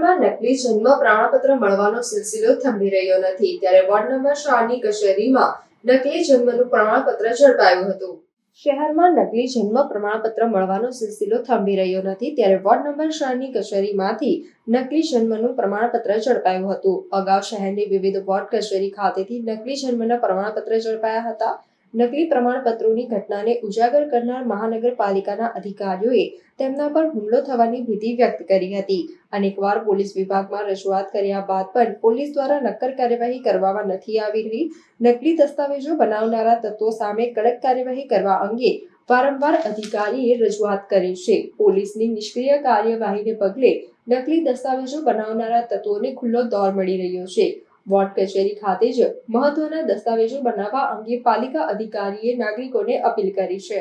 નકલી જન્મ પ્રમાણપત્ર મળવાનો સિલસિલો થંભી રહ્યો નથી. ત્યારે વોર્ડ નંબર ચારની કચેરીમાં નકલી જન્મનું પ્રમાણપત્ર ઝડપાયું હતું. શહેરમાં નકલી જન્મ પ્રમાણપત્ર મળવાનો સિલસિલો થંભી રહ્યો નથી. ત્યારે વોર્ડ નંબર ચારની કચેરીમાંથી નકલી જન્મનું પ્રમાણપત્ર ઝડપાયું હતું. અગાઉ શહેરની વિવિધ વોર્ડ કચેરી ખાતેથી નકલી જન્મના પ્રમાણપત્ર ઝડપાયા હતા. નકલી પ્રમાણપત્રોની ઘટનાને ઉજાગર કરનાર મહાનગરપાલિકાના અધિકારીઓએ તેમના પર હુમલો થવાની ભીતિ વ્યક્ત કરી હતી. અનેકવાર પોલીસ વિભાગમાં રજૂઆત કર્યા બાદ પણ પોલીસ દ્વારા નક્કર કાર્યવાહી કરવામાં નથી આવી રહી. નકલી દસ્તાવેજો બનાવનારા તત્વો સામે કડક કાર્યવાહી કરવા અંગે વારંવાર અધિકારીએ રજૂઆત કરી છે. પોલીસની નિષ્ક્રિય કાર્યવાહીને પગલે નકલી દસ્તાવેજો બનાવનારા તત્વોને ખુલ્લો દોર મળી રહ્યો છે. વોર્ડ કચેરી ખાતે જ મહત્વના દસ્તાવેજો બનાવવા અંગે પાલિકા અધિકારીએ નાગરિકોને અપીલ કરી છે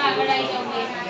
આગળ આવી જાઓ.